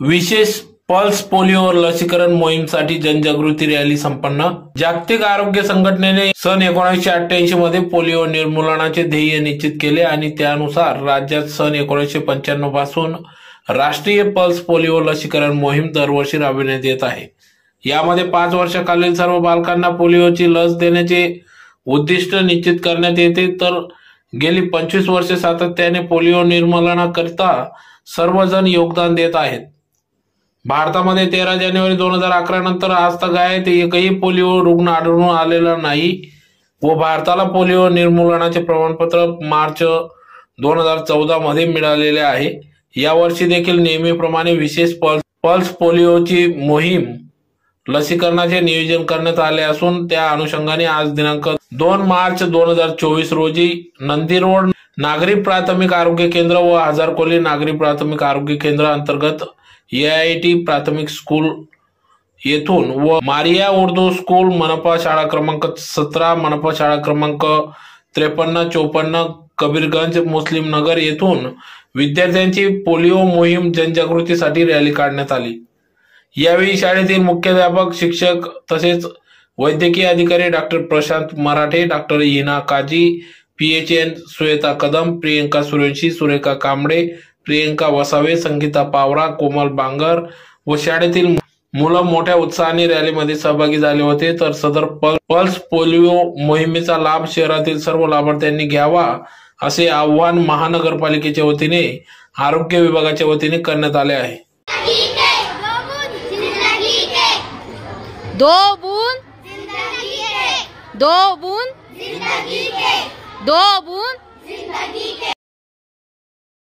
विशेष pulse polio लसीकरण मोहीमसाठी जनजागृती रॅली संपन्न. जागतिक आरोग्य संघटनेने सन एकोणीसशे अठ्ठ्याऐंशी मध्ये पोलिओ निर्मूलनाचे ध्येय निश्चित केले आणि त्यानुसार राज्यात सन एकोणीसशे पंच्याण्णवपासून राष्ट्रीय पल्स पोलिओ लसीकरण मोहीम दरवर्षी राबविण्यात येत आहे. यामध्ये पाच वर्षाखालील सर्व बालकांना पोलिओची लस देण्याचे उद्दिष्ट निश्चित करण्यात येते. तर गेली पंचवीस वर्षे सातत्याने पोलिओ निर्मूलनाकरिता सर्वजण योगदान देत आहेत. भारतामध्ये तेरा जानेवारी दोन हजार अकरा नंतर आज तक आहे ते एकही पोलिओ रुग्ण आढळून आलेला नाही व भारताला पोलिओ निर्मूलनाचे प्रमाणपत्र मार्च दोन हजार चौदा मध्ये मिळालेले आहे. यावर्षी देखील नेहमीप्रमाणे विशेष पल्स पल्स पोलिओची मोहीम लसीकरणाचे नियोजन करण्यात आले असून त्या अनुषंगाने आज दिनांक दोन मार्च दोन हजार चोवीस रोजी नंदी रोड नागरी प्राथमिक आरोग्य केंद्र व हजारकोली नागरी प्राथमिक आरोग्य केंद्र अंतर्गत आय टी प्राथमिक स्कूल येथून व मारिया उर्दू स्कूल मनपा शाळा क्रमांक सतरा मनपा शाळा क्रमांक त्रेपन्न चोपन्न कबीरगंज मुस्लिम नगर येथून विद्यार्थ्यांची पोलिओ मोहीम जनजागृतीसाठी रॅली काढण्यात आली. यावेळी शाळेतील मुख्याध्यापक शिक्षक तसेच वैद्यकीय अधिकारी doctor Prashant Marathe doctor Heena Kazi PHN Shweta Kadam Priyanka Sureshi Surekha Kamble Priyanka Vasave Sangeeta Pawara Komal Bangar व शाळेतील मुलं मोठ्या उत्साहाने रॅलीमध्ये सहभागी झाले होते. तर सदर पल- पल्स पोलिओ मोहिमेचा लाभ शहरातील सर्व लाभार्थ्यांनी घ्यावा असे आवाहन महानगरपालिकेच्या वतीने आरोग्य विभागाच्या वतीने करण्यात आले आहे. दो बूंद दो बूंद दो बूंद